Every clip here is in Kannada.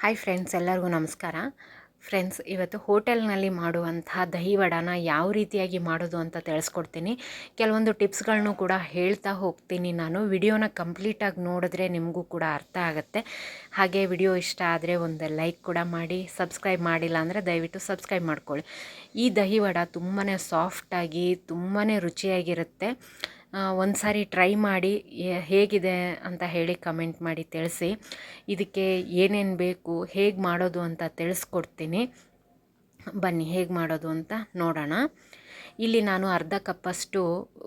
ಹಾಯ್ ಫ್ರೆಂಡ್ಸ್ ಎಲ್ಲರಿಗೂ ನಮಸ್ಕಾರ. ಫ್ರೆಂಡ್ಸ್ ಇವತ್ತು ಹೋಟೆಲ್ನಲ್ಲಿ ಮಾಡುವಂತಹ ದಹಿ ವಡಾನ ಯಾವ ರೀತಿಯಾಗಿ ಮಾಡೋದು ಅಂತ ತಿಳಿಸ್ಕೊಡ್ತೀನಿ. ಕೆಲವೊಂದು ಟಿಪ್ಸ್ಗಳನ್ನು ಕೂಡ ಹೇಳ್ತಾ ಹೋಗ್ತೀನಿ ನಾನು. ವಿಡಿಯೋನ ಕಂಪ್ಲೀಟಾಗಿ ನೋಡಿದ್ರೆ ನಿಮಗೂ ಕೂಡ ಅರ್ಥ ಆಗುತ್ತೆ. ಹಾಗೆ ವಿಡಿಯೋ ಇಷ್ಟ ಆದರೆ ಒಂದು ಲೈಕ್ ಕೂಡ ಮಾಡಿ, ಸಬ್ಸ್ಕ್ರೈಬ್ ಮಾಡಿಲ್ಲ ಅಂದರೆ ದಯವಿಟ್ಟು ಸಬ್ಸ್ಕ್ರೈಬ್ ಮಾಡ್ಕೊಳ್ಳಿ. ಈ ದಹಿ ವಡ ತುಂಬಾ ಸಾಫ್ಟಾಗಿ ತುಂಬಾ ರುಚಿಯಾಗಿರುತ್ತೆ. ಒಂದು ಸಾರಿ ಟ್ರೈ ಮಾಡಿ ಹೇಗಿದೆ ಅಂತ ಹೇಳಿ ಕಮೆಂಟ್ ಮಾಡಿ ತಿಳಿಸಿ. ಇದಕ್ಕೆ ಏನೇನು ಬೇಕು, ಹೇಗೆ ಮಾಡೋದು ಅಂತ ತಿಳಿಸ್ಕೊಡ್ತೀನಿ. ಬನ್ನಿ, ಹೇಗೆ ಮಾಡೋದು ಅಂತ ನೋಡೋಣ. ಇಲ್ಲಿ ನಾನು ಅರ್ಧ ಕಪ್ಪಷ್ಟು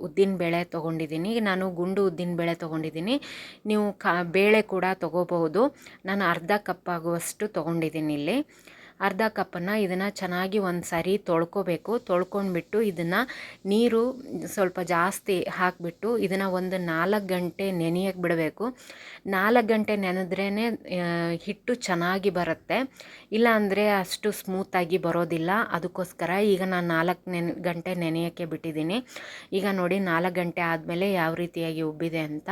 ಉದ್ದಿನಬೇಳೆ ತೊಗೊಂಡಿದ್ದೀನಿ. ನಾನು ಗುಂಡು ಉದ್ದಿನಬೇಳೆ ತೊಗೊಂಡಿದ್ದೀನಿ. ನೀವು ಕ, ಬೇಳೆ ಕೂಡ ತೊಗೋಬಹುದು. ನಾನು ಅರ್ಧ ಕಪ್ ಆಗುವಷ್ಟು ತೊಗೊಂಡಿದ್ದೀನಿ ಇಲ್ಲಿ. ಅರ್ಧ ಕಪ್ಪನ್ನು ಇದನ್ನು ಚೆನ್ನಾಗಿ ಒಂದು ಸರಿ ತೊಳ್ಕೊಬೇಕು. ತೊಳ್ಕೊಂಡ್ಬಿಟ್ಟು ಇದನ್ನು ನೀರು ಸ್ವಲ್ಪ ಜಾಸ್ತಿ ಹಾಕಿಬಿಟ್ಟು ಇದನ್ನು ಒಂದು ನಾಲ್ಕು ಗಂಟೆ ನೆನೆಯಕ್ಕೆ ಬಿಡಬೇಕು. ನಾಲ್ಕು ಗಂಟೆ ನೆನೆದ್ರೇ ಹಿಟ್ಟು ಚೆನ್ನಾಗಿ ಬರುತ್ತೆ. ಇಲ್ಲ ಅಂದರೆ ಅಷ್ಟು ಸ್ಮೂತಾಗಿ ಬರೋದಿಲ್ಲ. ಅದಕ್ಕೋಸ್ಕರ ಈಗ ನಾನು ನಾಲ್ಕು ನೆನ್, ಗಂಟೆ ನೆನೆಯೋಕ್ಕೆ ಬಿಟ್ಟಿದ್ದೀನಿ. ಈಗ ನೋಡಿ ನಾಲ್ಕು ಗಂಟೆ ಆದಮೇಲೆ ಯಾವ ರೀತಿಯಾಗಿ ಉಬ್ಬಿದೆ ಅಂತ.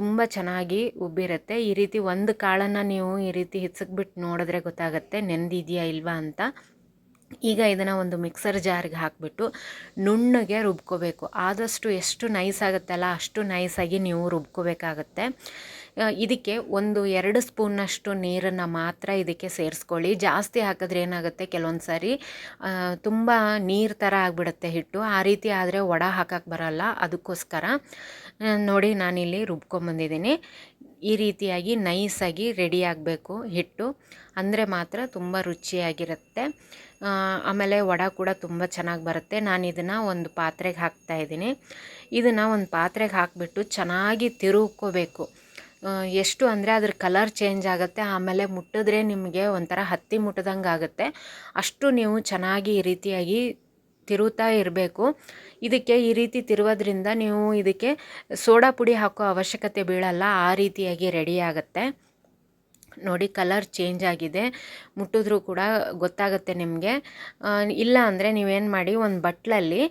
ತುಂಬ ಚೆನ್ನಾಗಿ ಉಬ್ಬಿರುತ್ತೆ. ಈ ರೀತಿ ಒಂದು ಕಾಳನ್ನು ನೀವು ಈ ರೀತಿ ಹಿಚ್ಚಿಕ್ಬಿಟ್ಟು ನೋಡಿದ್ರೆ ಗೊತ್ತಾಗುತ್ತೆ ನೆಂದಿದೆಯಾ ಇಲ್ವಾ ಅಂತ. ಈಗ ಇದನ್ನು ಒಂದು ಮಿಕ್ಸರ್ ಜಾರ್ಗೆ ಹಾಕಿಬಿಟ್ಟು ನುಣ್ಣಗೆ ರುಬ್ಕೋಬೇಕು. ಆದಷ್ಟು ಎಷ್ಟು ನೈಸ್ ಆಗುತ್ತಲ್ಲ ಅಷ್ಟು ನೈಸಾಗಿ ನೀವು ರುಬ್ಕೋಬೇಕಾಗತ್ತೆ. ಇದಕ್ಕೆ ಒಂದು ಎರಡು ಸ್ಪೂನಷ್ಟು ನೀರನ್ನು ಮಾತ್ರ ಇದಕ್ಕೆ ಸೇರಿಸ್ಕೊಳ್ಳಿ. ಜಾಸ್ತಿ ಹಾಕಿದ್ರೆ ಏನಾಗುತ್ತೆ? ಕೆಲವೊಂದು ಸಾರಿ ತುಂಬ ನೀರು ಥರ ಆಗಿಬಿಡುತ್ತೆ ಹಿಟ್ಟು. ಆ ರೀತಿ ಆದರೆ ಒಡ ಹಾಕಕ್ಕೆ ಬರಲ್ಲ. ಅದಕ್ಕೋಸ್ಕರ ನೋಡಿ ನಾನಿಲ್ಲಿ ರುಬ್ಕೊಂಬಂದಿದ್ದೀನಿ. ಈ ರೀತಿಯಾಗಿ ನೈಸಾಗಿ ರೆಡಿ ಆಗಬೇಕು ಹಿಟ್ಟು. ಅಂದರೆ ಮಾತ್ರ ತುಂಬ ರುಚಿಯಾಗಿರುತ್ತೆ. ಆಮೇಲೆ ವಡ ಕೂಡ ತುಂಬ ಚೆನ್ನಾಗಿ ಬರುತ್ತೆ. ನಾನು ಇದನ್ನು ಒಂದು ಪಾತ್ರೆಗೆ ಹಾಕ್ತಾ ಇದ್ದೀನಿ. ಇದನ್ನು ಒಂದು ಪಾತ್ರೆಗೆ ಹಾಕಿಬಿಟ್ಟು ಚೆನ್ನಾಗಿ ತಿರುಗ್ಕೋಬೇಕು ಆ, ಎಷ್ಟು ಅಂದರೆ ಅದ್ರ ಕಲರ್ ಚೇಂಜ್ ಆಗುತ್ತೆ, ಆಮೇಲೆ ಮುಟ್ಟಿದ್ರೆ ನಿಮಗೆ ಒಂಥರ ಹತ್ತಿ ಮುಟ್ಟದಂಗೆ ಆಗುತ್ತೆ. ಅಷ್ಟು ನೀವು ಚೆನ್ನಾಗಿ ಈ ರೀತಿಯಾಗಿ ತಿರುತ್ತಾ ಇರಬೇಕು. ಇದಕ್ಕೆ ಈ ರೀತಿ ತಿರುವುದರಿಂದ ನೀವು ಇದಕ್ಕೆ ಸೋಡಾ ಪುಡಿ ಹಾಕೋ ಅವಶ್ಯಕತೆ ಬೀಳಲ್ಲ, ಆ ರೀತಿಯಾಗಿ ರೆಡಿ ಆಗುತ್ತೆ. ನೋಡಿ ಕಲರ್ ಚೇಂಜ್ ಆಗಿದೆ. ಮುಟ್ಟಿದ್ರೂ ಕೂಡ ಗೊತ್ತಾಗುತ್ತೆ ನಿಮಗೆ. ಇಲ್ಲ ಅಂದರೆ ನೀವೇನು ಮಾಡಿ ಒಂದು ಬಟ್ಲಲ್ಲಿ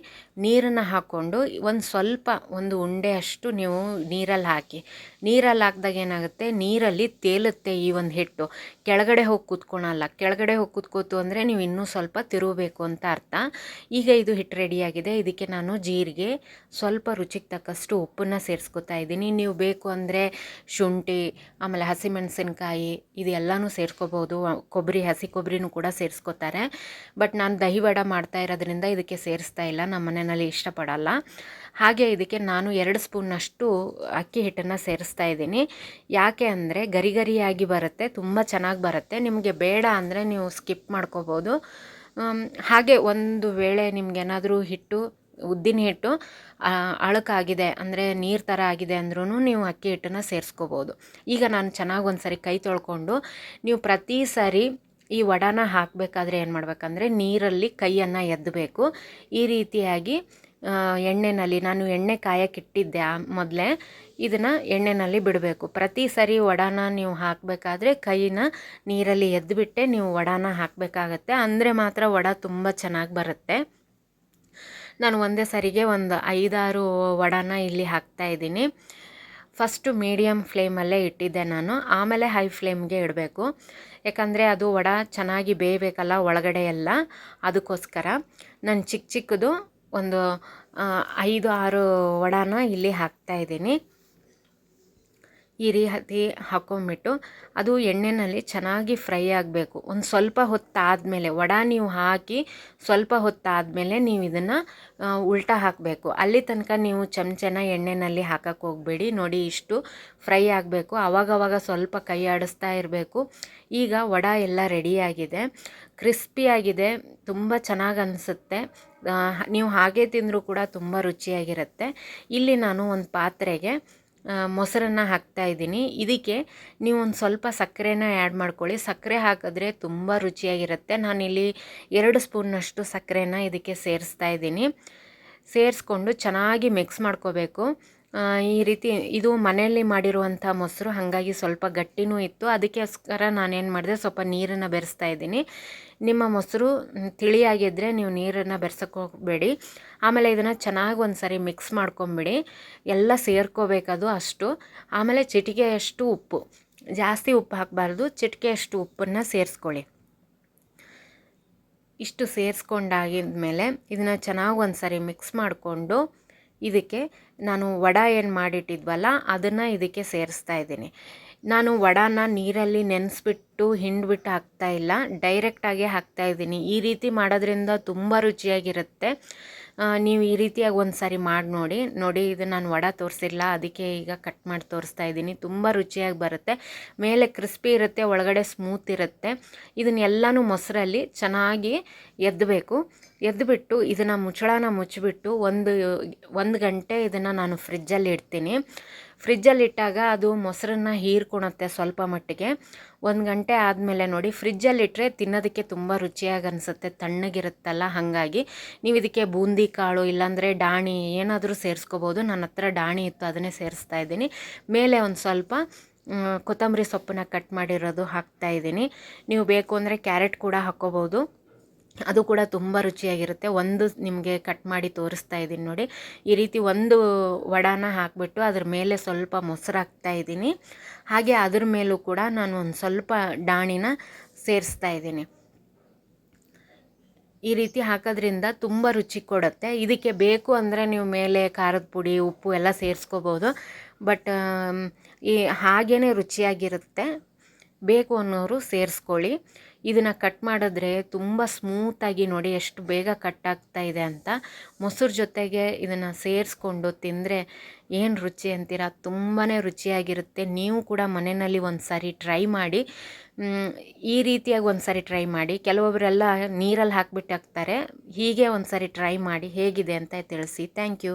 ನೀರನ್ನು ಹಾಕ್ಕೊಂಡು ಒಂದು ಸ್ವಲ್ಪ ಒಂದು ಉಂಡೆ ಅಷ್ಟು ನೀವು ನೀರಲ್ಲಿ ಹಾಕಿ. ನೀರಲ್ಲಿ ಹಾಕಿದಾಗ ಏನಾಗುತ್ತೆ? ನೀರಲ್ಲಿ ತೇಲುತ್ತೆ ಈ ಒಂದು ಹಿಟ್ಟು. ಕೆಳಗಡೆ ಹೋಗಿ ಕೂತ್ಕೊಳಲ್ಲ. ಕೆಳಗಡೆ ಹೋಗಿ ಕೂತ್ಕೋತು ಅಂದರೆ ನೀವು ಇನ್ನೂ ಸ್ವಲ್ಪ ತಿರುಗಬೇಕು ಅಂತ ಅರ್ಥ. ಈಗ ಇದು ಹಿಟ್ಟು ರೆಡಿಯಾಗಿದೆ ಇದಕ್ಕೆ ನಾನು ಜೀರಿಗೆ, ಸ್ವಲ್ಪ ರುಚಿಗೆ ತಕ್ಕಷ್ಟು ಉಪ್ಪನ್ನು ಸೇರಿಸ್ಕೊತಾ ಇದ್ದೀನಿ. ನೀವು ಬೇಕು ಅಂದರೆ ಶುಂಠಿ, ಆಮೇಲೆ ಹಸಿಮೆಣಸಿನ್ಕಾಯಿ ಇದೆಲ್ಲನೂ ಸೇರಿಸ್ಕೋಬೋದು ಕೊಬ್ಬರಿ ಹಸಿ ಕೊಬ್ಬರಿನೂ ಕೂಡ ಸೇರಿಸ್ಕೋತಾರೆ. ಬಟ್ ನಾನು ದಹಿ ವಡ ಮಾಡ್ತಾ ಇರೋದ್ರಿಂದ ಇದಕ್ಕೆ ಸೇರಿಸ್ತಾ ಇಲ್ಲ ನಮ್ಮ ಮನೆಯಲ್ಲಿ ಇಷ್ಟಪಡಲ್ಲ. ಹಾಗೆ ಇದಕ್ಕೆ ನಾನು ಎರಡು ಸ್ಪೂನ್ನಷ್ಟು ಅಕ್ಕಿ ಹಿಟ್ಟನ್ನು ಸೇರಿಸ್ತಾ ಇದ್ದೀನಿ. ಯಾಕೆ ಅಂದರೆ ಗರಿ ಗರಿಯಾಗಿ ಬರುತ್ತೆ, ತುಂಬ ಚೆನ್ನಾಗಿ ಬರುತ್ತೆ. ನಿಮಗೆ ಬೇಡ ಅಂದರೆ ನೀವು ಸ್ಕಿಪ್ ಮಾಡ್ಕೋಬೋದು. ಹಾಗೆ ಒಂದು ವೇಳೆ ನಿಮ್ಗೇನಾದರೂ ಹಿಟ್ಟು ಉದ್ದಿನ ಹಿಟ್ಟು ಅಳಕಾಗಿದೆ ಅಂದರೆ ನೀರು ಥರ ಆಗಿದೆ ಅಂದ್ರೂ ನೀವು ಅಕ್ಕಿ ಹಿಟ್ಟನ್ನು ಸೇರಿಸ್ಕೋಬೋದು. ಈಗ ನಾನು ಚೆನ್ನಾಗಿ ಒಂದು ಸರಿ ಕೈ ತೊಳ್ಕೊಂಡು ನೀವು ಪ್ರತಿ ಸಾರಿ ಈ ವಡಾನ ಹಾಕಬೇಕಾದ್ರೆ ಏನು ಮಾಡಬೇಕಂದ್ರೆ ನೀರಲ್ಲಿ ಕೈಯನ್ನು ಎದ್ದಬೇಕು ಈ ರೀತಿಯಾಗಿ ಎಣ್ಣೆನಲ್ಲಿ ನಾನು ಎಣ್ಣೆ ಕಾಯಕ್ಕಿಟ್ಟಿದ್ದೆ ಮೊದಲೇ, ಇದನ್ನು ಎಣ್ಣೆನಲ್ಲಿ ಬಿಡಬೇಕು. ಪ್ರತಿ ಸರಿ ವಡಾನ ನೀವು ಹಾಕಬೇಕಾದ್ರೆ ಕೈನ ನೀರಲ್ಲಿ ಎದ್ದುಬಿಟ್ಟೆ ನೀವು ವಡಾನ ಹಾಕಬೇಕಾಗತ್ತೆ. ಅಂದರೆ ಮಾತ್ರ ವಡ ತುಂಬ ಚೆನ್ನಾಗಿ ಬರುತ್ತೆ. ನಾನು ಒಂದೇ ಸರಿಗೆ ಒಂದು ಐದಾರು ವಡಾನ ಇಲ್ಲಿ ಹಾಕ್ತಾ ಇದ್ದೀನಿ. ಫಸ್ಟು ಮೀಡಿಯಮ್ ಫ್ಲೇಮಲ್ಲೇ ಇಟ್ಟಿದ್ದೆ ನಾನು. ಆಮೇಲೆ ಹೈ ಫ್ಲೇಮ್ಗೆ ಇಡಬೇಕು. ಯಾಕಂದರೆ ಅದು ವಡ ಚೆನ್ನಾಗಿ ಬೇಯಬೇಕಲ್ಲ ಒಳಗಡೆ ಎಲ್ಲ. ಅದಕ್ಕೋಸ್ಕರ ನಾನು ಚಿಕ್ಕ ಚಿಕ್ಕದು ಒಂದು ಐದು, ಆರು ವಡಾನ ಇಲ್ಲಿ ಹಾಕ್ತಾ ಇದ್ದೀನಿ. ಈ ರೀತಿ ಹಾಕೊಂಬಿಟ್ಟು ಅದು ಎಣ್ಣೆಯಲ್ಲಿ ಚೆನ್ನಾಗಿ ಫ್ರೈ ಆಗಬೇಕು. ಒಂದು ಸ್ವಲ್ಪ ಹೊತ್ತಾದಮೇಲೆ, ವಡ ನೀವು ಹಾಕಿ ಸ್ವಲ್ಪ ಹೊತ್ತಾದಮೇಲೆ ನೀವು ಇದನ್ನು ಉಲ್ಟಾ ಹಾಕಬೇಕು. ಅಲ್ಲಿ ತನಕ ನೀವು ಚಮಚನ ಎಣ್ಣೆಯಲ್ಲಿ ಹಾಕಕ್ಕೆ ಹೋಗಬೇಡಿ. ನೋಡಿ ಇಷ್ಟು ಫ್ರೈ ಆಗಬೇಕು. ಆವಾಗವಾಗ ಸ್ವಲ್ಪ ಕೈ ಆಡಿಸ್ತಾ ಇರಬೇಕು. ಈಗ ವಡ ಎಲ್ಲ ರೆಡಿಯಾಗಿದೆ ಕ್ರಿಸ್ಪಿಯಾಗಿದೆ ತುಂಬ ಚೆನ್ನಾಗಿ ಅನಿಸುತ್ತೆ. ನೀವು ಹಾಗೆ ತಿಂದರೂ ಕೂಡ ತುಂಬ ರುಚಿಯಾಗಿರುತ್ತೆ. ಇಲ್ಲಿ ನಾನು ಒಂದು ಪಾತ್ರೆಗೆ ಮೊಸರನ್ನ ಹಾಕ್ತಾ ಇದ್ದೀನಿ. ಇದಕ್ಕೆ ನೀವು ಒಂದು ಸ್ವಲ್ಪ ಸಕ್ಕರೆನ ಆ್ಯಡ್ ಮಾಡ್ಕೊಳ್ಳಿ. ಸಕ್ಕರೆ ಹಾಕಿದ್ರೆ ತುಂಬ ರುಚಿಯಾಗಿರುತ್ತೆ. ನಾನಿಲ್ಲಿ ಎರಡು ಸ್ಪೂನ್ನಷ್ಟು ಸಕ್ಕರೆನ ಇದಕ್ಕೆ ಸೇರಿಸ್ತಾ ಇದ್ದೀನಿ. ಸೇರಿಸ್ಕೊಂಡು ಚೆನ್ನಾಗಿ ಮಿಕ್ಸ್ ಮಾಡ್ಕೋಬೇಕು. ಈ ರೀತಿ ಇದು ಮನೆಯಲ್ಲಿ ಮಾಡಿರುವಂಥ ಮೊಸರು ಹಾಗಾಗಿ ಸ್ವಲ್ಪ ಗಟ್ಟಿನೂ ಇತ್ತು. ಅದಕ್ಕೋಸ್ಕರ ನಾನೇನು ಮಾಡಿದೆ, ಸ್ವಲ್ಪ ನೀರನ್ನು ಬೆರೆಸ್ತಾ ಇದ್ದೀನಿ. ನಿಮ್ಮ ಮೊಸರು ತಿಳಿಯಾಗಿದ್ದರೆ ನೀವು ನೀರನ್ನು ಬೆರೆಸಕ್ಕೆ ಹೋಗಬೇಡಿ. ಆಮೇಲೆ ಇದನ್ನು ಚೆನ್ನಾಗಿ ಒಂದು ಸರಿ ಮಿಕ್ಸ್ ಮಾಡ್ಕೊಂಬಿಡಿ. ಎಲ್ಲ ಸೇರ್ಕೋಬೇಕದು ಅಷ್ಟು. ಆಮೇಲೆ ಚಿಟಿಕೆಯಷ್ಟು ಉಪ್ಪು. ಜಾಸ್ತಿ ಉಪ್ಪು ಹಾಕಬಾರ್ದು. ಚಿಟಿಕೆಯಷ್ಟು ಉಪ್ಪನ್ನು ಸೇರಿಸ್ಕೊಳ್ಳಿ. ಇಷ್ಟು ಸೇರಿಸ್ಕೊಂಡಾಗಿದ್ಮೇಲೆ ಇದನ್ನು ಚೆನ್ನಾಗಿ ಒಂದು ಸರಿ ಮಿಕ್ಸ್ ಮಾಡಿಕೊಂಡು ಇದಕ್ಕೆ ನಾನು ವಡ ಏನು ಮಾಡಿಟ್ಟಿದ್ವಲ್ಲ ಅದನ್ನು ಇದಕ್ಕೆ ಸೇರಿಸ್ತಾ ಇದ್ದೀನಿ. ನಾನು ವಡಾನ ನೀರಲ್ಲಿ ನೆನೆಸ್ಬಿಟ್ಟು ಹಿಂಡ್ಬಿಟ್ಟು ಹಾಕ್ತಾ ಇಲ್ಲ. ಡೈರೆಕ್ಟಾಗಿ ಹಾಕ್ತಾ ಇದ್ದೀನಿ. ಈ ರೀತಿ ಮಾಡೋದ್ರಿಂದ ತುಂಬ ರುಚಿಯಾಗಿರುತ್ತೆ. ನೀವು ಈ ರೀತಿಯಾಗಿ ಒಂದು ಸಾರಿ ಮಾಡಿ ನೋಡಿ. ನೋಡಿ, ಇದು ನಾನು ವಡ ತೋರಿಸಿಲ್ಲ. ಅದಕ್ಕೆ ಈಗ ಕಟ್ ಮಾಡಿ ತೋರಿಸ್ತಾ ಇದ್ದೀನಿ. ತುಂಬ ರುಚಿಯಾಗಿ ಬರುತ್ತೆ. ಮೇಲೆ ಕ್ರಿಸ್ಪಿ ಇರುತ್ತೆ, ಒಳಗಡೆ ಸ್ಮೂತ್ ಇರುತ್ತೆ. ಇದನ್ನೆಲ್ಲನೂ ಮೊಸರಲ್ಲಿ ಚೆನ್ನಾಗಿ ಎದ್ದಬೇಕು ಎದ್ದುಬಿಟ್ಟು ಇದನ್ನು ಮುಚ್ಚಳನ ಮುಚ್ಚಿಬಿಟ್ಟು ಒಂದು ಒಂದು ಗಂಟೆ ಇದನ್ನು ನಾನು ಫ್ರಿಜ್ಜಲ್ಲಿ ಇಡ್ತೀನಿ. ಫ್ರಿಜ್ಜಲ್ಲಿ ಇಟ್ಟಾಗ ಅದು ಮೊಸರನ್ನ ಹೀರ್ಕೊಳುತ್ತೆ ಸ್ವಲ್ಪ ಮಟ್ಟಿಗೆ. ಒಂದು ಗಂಟೆ ಆದಮೇಲೆ ನೋಡಿ ಫ್ರಿಜ್ಜಲ್ಲಿಟ್ಟರೆ ತಿನ್ನೋದಕ್ಕೆ ತುಂಬ ರುಚಿಯಾಗಿ ಅನಿಸುತ್ತೆ, ತಣ್ಣಗಿರುತ್ತಲ್ಲ ಹಾಗಾಗಿ. ನೀವು ಇದಕ್ಕೆ ಬೂಂದಿ ಕಾಳು ಇಲ್ಲಾಂದರೆ ಡಾಣಿ ಏನಾದರೂ ಸೇರಿಸ್ಕೋಬೋದು. ನನ್ನ ಹತ್ರ ಡಾಣಿ ಇತ್ತು, ಅದನ್ನೇ ಸೇರಿಸ್ತಾ ಇದ್ದೀನಿ. ಮೇಲೆ ಒಂದು ಸ್ವಲ್ಪ ಕೊತ್ತಂಬರಿ ಸೊಪ್ಪನ್ನ ಕಟ್ ಮಾಡಿರೋದು ಹಾಕ್ತಾ ಇದ್ದೀನಿ. ನೀವು ಬೇಕು ಅಂದರೆ ಕ್ಯಾರೆಟ್ ಕೂಡ ಹಾಕ್ಕೋಬೋದು. ಅದು ಕೂಡ ತುಂಬ ರುಚಿಯಾಗಿರುತ್ತೆ. ಒಂದು ನಿಮಗೆ ಕಟ್ ಮಾಡಿ ತೋರಿಸ್ತಾ ಇದ್ದೀನಿ ನೋಡಿ. ಈ ರೀತಿ ಒಂದು ವಡಾನ ಹಾಕಿಬಿಟ್ಟು ಅದ್ರ ಮೇಲೆ ಸ್ವಲ್ಪ ಮೊಸರು ಹಾಕ್ತಾ ಇದ್ದೀನಿ. ಹಾಗೆ ಅದ್ರ ಮೇಲೂ ಕೂಡ ನಾನು ಒಂದು ಸ್ವಲ್ಪ ಡಾಣಿನ ಸೇರಿಸ್ತಾ ಇದ್ದೀನಿ. ಈ ರೀತಿ ಹಾಕೋದ್ರಿಂದ ತುಂಬ ರುಚಿ ಕೊಡುತ್ತೆ. ಇದಕ್ಕೆ ಬೇಕು ಅಂದರೆ ನೀವು ಮೇಲೆ ಖಾರದ ಪುಡಿ, ಉಪ್ಪು ಎಲ್ಲ ಸೇರಿಸ್ಕೋಬೋದು. ಬಟ್ ಈ ಹಾಗೇ ರುಚಿಯಾಗಿರುತ್ತೆ. ಬೇಕು ಅನ್ನೋರು ಸೇರಿಸ್ಕೊಳ್ಳಿ. ಇದನ್ನು ಕಟ್ ಮಾಡಿದ್ರೆ ತುಂಬ ಸ್ಮೂತಾಗಿ ನೋಡಿ ಎಷ್ಟು ಬೇಗ ಕಟ್ ಆಗ್ತಾ ಇದೆ ಅಂತ ಮೊಸರು ಜೊತೆಗೆ ಇದನ್ನು ಸೇರಿಸ್ಕೊಂಡು ತಿಂದರೆ ಏನು ರುಚಿ ಅಂತೀರ? ತುಂಬಾ ರುಚಿಯಾಗಿರುತ್ತೆ. ನೀವು ಕೂಡ ಮನೆಯಲ್ಲಿ ಒಂದು ಸಾರಿ ಟ್ರೈ ಮಾಡಿ ಈ ರೀತಿಯಾಗಿ ಒಂದು ಸಾರಿ ಟ್ರೈ ಮಾಡಿ. ಕೆಲವೊಬ್ಬರೆಲ್ಲ ನೀರಲ್ಲಿ ಹಾಕ್ಬಿಟ್ಟು ಹಾಕ್ತಾರೆ. ಹೀಗೆ ಒಂದು ಸಾರಿ ಟ್ರೈ ಮಾಡಿ ಹೇಗಿದೆ ಅಂತ ತಿಳಿಸಿ. Thank you